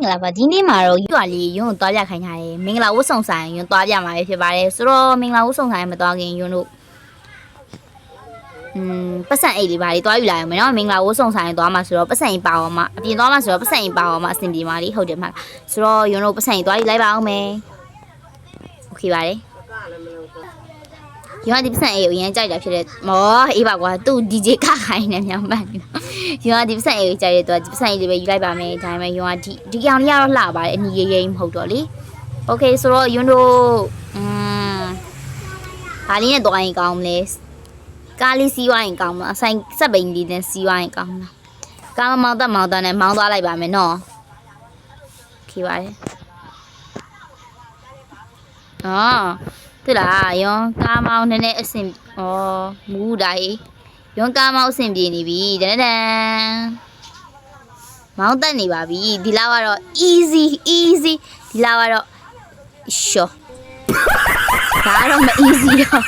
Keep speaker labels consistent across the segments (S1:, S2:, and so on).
S1: မင်္ဂလာပါဒီနေ့မှာတော့ရွာလေးယွန်းကိုသွားပြခိုင်းထားတယ်မင်္ဂလာဝတ်ဆောင်ဆိုင်ယွန်းသွားပြမှာပဲဖြစ်ပါတယ်ဆိုတော့မင်္ဂလာဝတ်ဆောင်ဆိုင်မသွားခင်ယွန်းတို့อืมပတ်စံအိတ်လေးပါလေးသွားယူလာရမယ်နော်မင်္ဂလာဝတ်ဆောင်ဆိုင်သွားမှာဆိုတော့ပတ်စံအိတ်ပါအောင်မှာအပြင်သွားမှာဆိုတော့ပတ်စံအိတ်ပါအောင်မှာအဆင်ပြေမှာလေးဟုတ်တယ်မဟုတ်လားဆိုတော့ယွန်းတို့ပတ်စံအိတ်သွားယူလိုက်ပါအောင်မယ်โอเคပါတယ် ယွန်းကဒီပတ်စံအိတ်ကိုအရင်ကြိုက်တာဖြစ်တဲ့မောအေးပါကွာသူ့ DJ ခခိုင်းနေမြောင်မှန်နေယွန်းကဒီပတ်စံအိတ်ကိုကြိုက်တဲ့သူကဒီပတ်စံအိတ်လေးပဲယူလိုက်ပါမယ်ဒါပေမဲ့ယွန်းကဒီဒီကောင်လေးကတော့လှပါတယ်အနီရေးရေးမဟုတ်တော့လေโอเคဆိုတော့ယွန်းတို့อืมဘာလေးနဲ့သွားရင်ကောင်းမလဲကားလေးစီးသွားရင်ကောင်းမလားဆိုင်စက်ပိန်လေးနဲ့စီးသွားရင်ကောင်းမလားကားမမောင်းတတ်မောင်းတတ်နဲ့မောင်းသွားလိုက်ပါမယ်နော်โอเคပါတယ်အော် သူလားယွန်ကားမောင်းနည်းနည်းအဆင်ဩမူးတိုင်းယွန်ကားမောင်းအဆင်ပြေနေပြီတန်တန်မောင်းတက်နေပါပြီဒီလောက်ကတော့ easy easy ဒီလောက်ကတော့ sure ဒါတော့မ easy တော့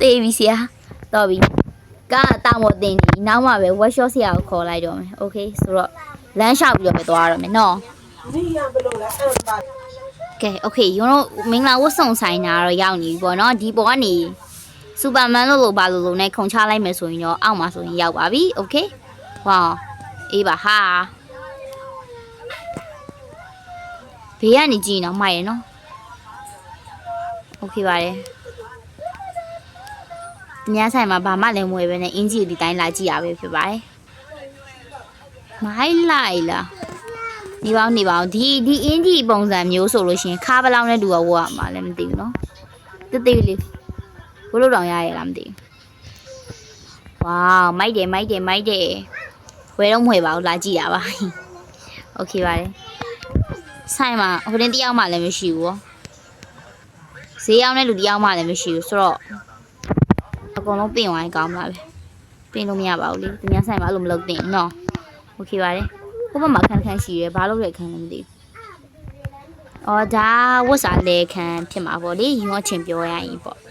S1: တေးပြီဆရာတော်ပြီကားတာမော်တင်ဒီနောက်မှပဲ workshop ဆရာကိုခေါ်လိုက်တော့မယ် okay ဆိုတော့လမ်းလျှောက်ပြီးတော့ပဲသွားရတော့မယ်နော်
S2: ဒီရဘလို့လဲအဲ့ပါ
S1: ကဲโอเคယုံတို့မင်္ဂလာဝတ်ဆောင်ဆိုင်တာတော့ရောက်နေပြီပေါ့နော်ဒီပေါ်ကနေစူပါမန်လို့လို့ပါလို့လို့နဲ့ခုံချလိုက်မယ်ဆိုရင်တော့အောက်မှာဆိုရင်ရောက်ပါပြီโอเคဝေါအေးပါဟာဘေးကနေကြည့်နော်မိုက်ရနော်โอเคပါတယ်ဒီညဆိုင်မှာဘာမှလည်းမဝယ်ပဲနဲ့အင်ဂျီကိုဒီတိုင်းလာကြည့်ရပဲဖြစ်ပါတယ်မိုက်လိုက်လား နေပါဦးနေပါဦးဒီဒီအင်းကြီးပုံစံမျိုးဆိုလို့ရှရင်ခါပလောင်နဲ့တူတော့ဝတ်ရမှာလည်းမသိဘူးเนาะတိတိလေးဘလို့တောင်ရရလားမသိဘူးဝေါမိုက်တယ်မိုက်တယ်မိုက်တယ်ဝယ်တော့မဝယ်ပါဘူးလာကြည့်ရပါโอเคပါတယ်ဆိုင်မှာဟိုတင်တယောက်မှလည်းမရှိဘူးရောဈေးရောက်တဲ့လူတယောက်မှလည်းမရှိဘူးဆိုတော့အကုန်လုံးပြင်ဝိုင်းကောင်းမလားပဲပြင်လို့မရပါဘူးလေသူများဆိုင်မှာအဲ့လိုမလုပ်သင့်ဘူးเนาะโอเคပါတယ် ဟိုဘက်မှာခန်းခန်းရှိရဲဘာလို့လဲခန်းလဲမသိဘူး။အော်ဒါဝတ်စာလဲခန်းဖြစ်မှာပေါ့လေရုံအချင်းပြောရရင်ပေါ့။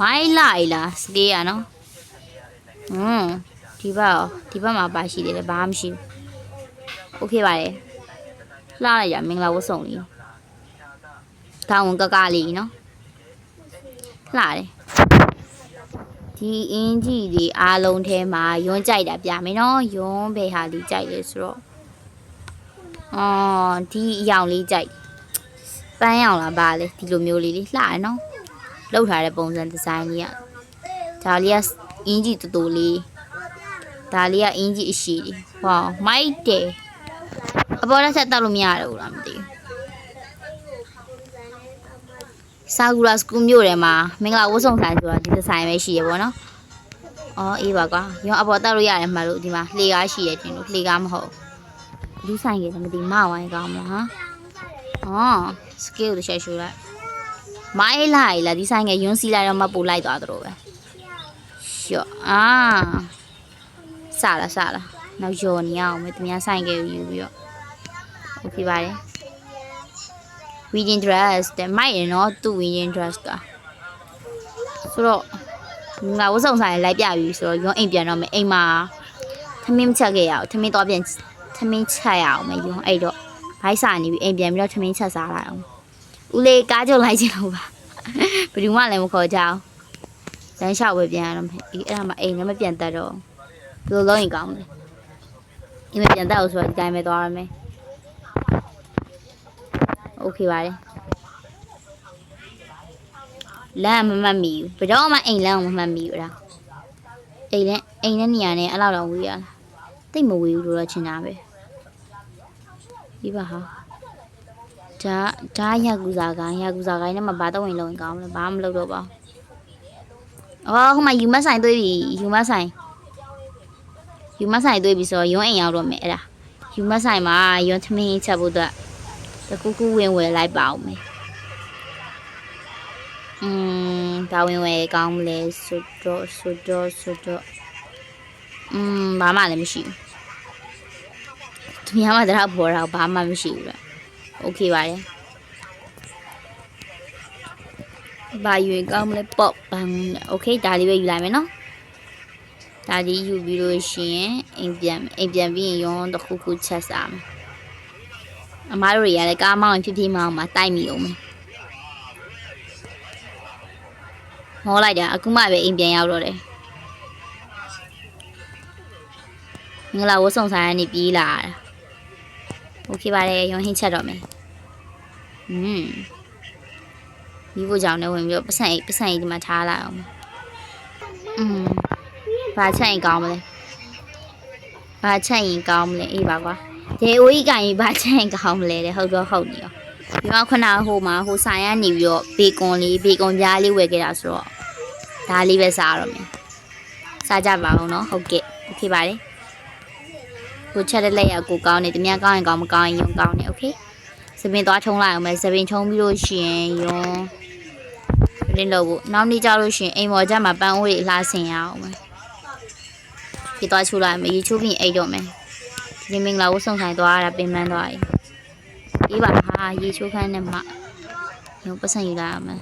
S1: မိုင်းလိုက်လားစတေးရနော်။ဟွန်းဒီဘက်ရောဒီဘက်မှာပါရှိတယ်လေဘာမှမရှိဘူး။ Okay ပါတယ်။လှလိုက်ရမင်္ဂလာဝတ်ဆောင်လေး။ကောင်းဝင်ကကလေးနော်။လှတယ်။ ဒီအင်းကြီးဒီအားလုံးထဲမှာယွန်းကြိုက်တာပြမယ်နော်ယွန်းဘယ်ဟာလေးကြိုက်လဲဆိုတော့အော်ဒီအယောင်လေးကြိုက်ပန်းရောင်လားပါလေဒီလိုမျိုးလေးလေးလှရနော်လောက်ထားတဲ့ပုံစံဒီဇိုင်းလေးကဒါလေးကအင်းကြီးတူတူလေးဒါလေးကအင်းကြီးအရှိလေးဝေါမိုက်တယ်အပေါ်လက်ဆက်တောက်လို့မရတော့ဘူးလားမသိဘူး ဆာဂူရာစကူမြို့ထဲမှာမင်္ဂလာဝတ်ဆောင်ဆိုင်ဆိုတာဒီဒီဇိုင်းပဲရှိရပေါ့နော် အော်အေးပါကွာရုံအပေါ်တက်လို့ရတယ်မှလို့ဒီမှာလှေကားရှိတယ်တင်လို့လှေကားမဟုတ်လူဆိုင်ကလည်းမသိမဝိုင်းကောင်းမလားဟမ်အော်စကေးကိုတစ်ချက်ရှူလိုက်မိုင်းလိုက်လာဒီဆိုင်ကယွန်းစီလိုက်တော့မပူလိုက်သွားတော့ပဲရှော့အာစလာစလာနောက်ယော်နေအောင်မယ်သူများဆိုင်ကယူပြီးတော့โอเคပါတယ် wedding dress တဲ့မိုက်ရနော်သူ့ wedding dress ကဆိုတော့ငါဝတ်ဆောင်ဆိုင်လိုက်ပြပြီဆိုတော့ရုံးအိမ်ပြန်တော့မယ်အိမ်မှာသမင်းမချက်ခဲ့ရအောင်သမင်းတော့ပြန်သမင်းချက်ရအောင်မယ်ရုံးအဲ့တော့ဘိုက်စာနေပြီအိမ်ပြန်ပြီးတော့သမင်းချက်စားလိုက်အောင်ဦးလေးကားကြုံလိုက်ချင်လို့ပါဘယ်သူမှလည်းမခေါ်ကြအောင်လမ်းလျှောက်ပဲပြန်ရတော့မယ်အေးအဲ့ဒါမှအိမ်လည်းမပြန်တတ်တော့ဘယ်လိုလုပ်ရင်ကောင်းမလဲအိမ်မပြန်တတ်အောင်ဆိုတော့ဒီတိုင်းပဲသွားရမယ် โอเคပါတယ်လမ်းမမှတ်မိဘူးဘယ်တော့မှအိမ်လမ်းကိုမမှတ်မိဘူးလားအိမ်နဲ့အိမ်နဲ့နေရာနဲ့အဲ့လောက်တော့ဝေးရလားတိတ်မဝေးဘူးလို့တော့ချင်တာပဲဒီပါဟာဒါဒါရကူစာကိုင်းရကူစာကိုင်းနဲ့မဘာတော့ဝင်လုံးရင်ကောင်းမလဲဘာမှမလုပ်တော့ပါဘူးအော်ဟိုမှာယူမဆိုင်တွေ့ပြီယူမဆိုင်ယူမဆိုင်တွေ့ပြီဆိုတော့ရုံးအိမ်ရောက်တော့မယ်အဲ့ဒါယူမဆိုင်မှာရုံးသမင်းချက်ဖို့အတွက် တကူကူဝင်ဝယ်လိုက်ပါအောင်မယ် อืมဒါဝင်ဝယ်ကောင်းမလဲဆိုတော့ဆိုတော့ဆိုတော့อืมဘာမှလည်းမရှိဘူးသူများမှတရပေါ်တာဘာမှမရှိဘူးလေโอเคပါတယ်ဘာယူရင်ကောင်းမလဲပေါ့ဘာမလဲโอเคဒါလေးပဲယူလိုက်မယ်နော် ဒါဒီယူပြီးလို့ရှိရင်အိမ်ပြန်အိမ်ပြန်ပြီးရင်ရုံးတစ်ခုခုချက်စားမယ် အမားတို့တွေကလည်းကားမောင်းရင်ဖြစ်ဖြစ်မောင်းမှာတိုက်မိအောင်မယ်ဟောလိုက်တာအခုမှပဲအိမ်ပြန်ရောက်တော့တယ်ငါလာဝတ်ဆောင်ဆိုင်ကနေပြေးလာတာโอเคပါတယ်ရုံးဟင်းချက်တော့မယ်อืมဒီဘို့ကြောင့်လည်းဝင်ပြီးတော့ပတ်စံအိတ်ပတ်စံအိတ်ဒီမှာထားလိုက်အောင်อืม ဘာချက်ရင်ကောင်းမလဲဘာချက်ရင်ကောင်းမလဲအေးပါကွာ ဒေဝီကင်ဘာချက်ရင်ကောင်းမလဲတဲ့ဟုတ်တော့ဟုတ်နေရောဒီမှာခုနကဟိုမှာဟိုဆိုင်ကနေပြီးတော့ဘေကွန်လေးဘေကွန်ပြားလေးဝယ်ခဲ့တာဆိုတော့ဒါလေးပဲစားရတော့မယ်စားကြပါအောင်နော်ဟုတ်ကဲ့โอเคပါတယ်ကိုချက်တဲ့လက်ရကိုကောင်းနေတမန်ကောင်းရင်ကောင်းမကောင်းရင်ယုံကောင်းနေโอเคစပင်သွားထုံးလိုက်အောင်မယ်စပင်ထုံးပြီးလို့ရှိရင်ယုံရင်းလို့ဖို့နောက်နေ့ကျလို့ရှိရင်အိမ်ပေါ်ကျမှပန်းအိုးတွေအလားဆင်ရအောင်မယ် ဒီသွားချိုးလိုက်မယ်ရေချိုးပြီးအိတ်တော့မယ် ဒီမင်္ဂလာဝတ်ဆောင်ဆိုင်သွားရတာပင်ပန်းသွားပြီဒီပါဟာရေချိုးခန်းနဲ့မှရုံပတ်စံယူလာရမယ်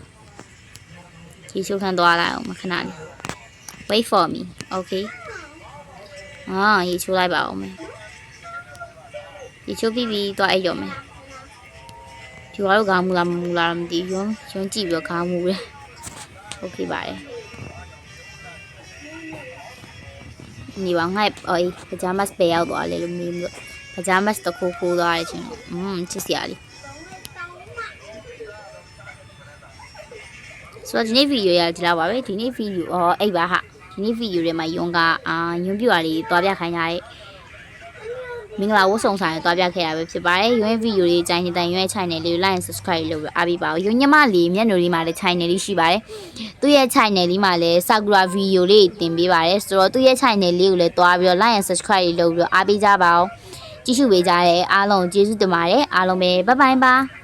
S1: ရေချိုးခန်းသွားလိုက်အောင်မခဏလေး wait for me okay အာရေချိုးလိုက်ပါအောင်မယ်ရေချိုးပြီးပြီးသွားအိတ်တော့မယ်ဒီကတော့ခေါင်းမူလားမမူလားတော့မသိဘူးရုံရုံကြည့်ပြီးတော့ခေါင်းမူတယ် okay ပါတယ် ညီပါငါ့အေးပဂျာမတ်ပဲရောက်သွားလေလို့မင်းတို့ပဂျာမတ်တခုခိုးသွားရချင်းอืมချစ်စရာလေးဆိုတော့ဒီနေ့ဗီဒီယိုရဒီလောက်ပါပဲဒီနေ့ဗီဒီယိုအော်အိတ်ပါဟာဒီနေ့ဗီဒီယိုထဲမှာယွန်ကအာယွန်ပြူရလေးတွားပြခိုင်းကြတဲ့ မင်္ဂလာဝတ်ဆောင်ဆိုင်တွားပြခဲ့ရပဲဖြစ်ပါတယ်ယွန်ဗီဒီယိုလေးကြိုင်နေတဲ့ယွန်ရဲ့ channel လေးကို like and subscribe လုပ်ပြီးအားပေးပါဦးယွန်ညမလေးမျက်နှာလေးမှာလည်း channel လေးရှိပါတယ်သူ့ရဲ့ channel လေးမှာလည်း Sakura video လေးတင်ပေးပါတယ်ဆိုတော့သူ့ရဲ့ channel လေးကိုလည်းတွားပြီးတော့ like and subscribe လုပ်ပြီးတော့အားပေးကြပါဦးကြည့်ရှုပေးကြတဲ့အားလုံးကျေးဇူးတင်ပါတယ်အားလုံးပဲ bye bye ပါ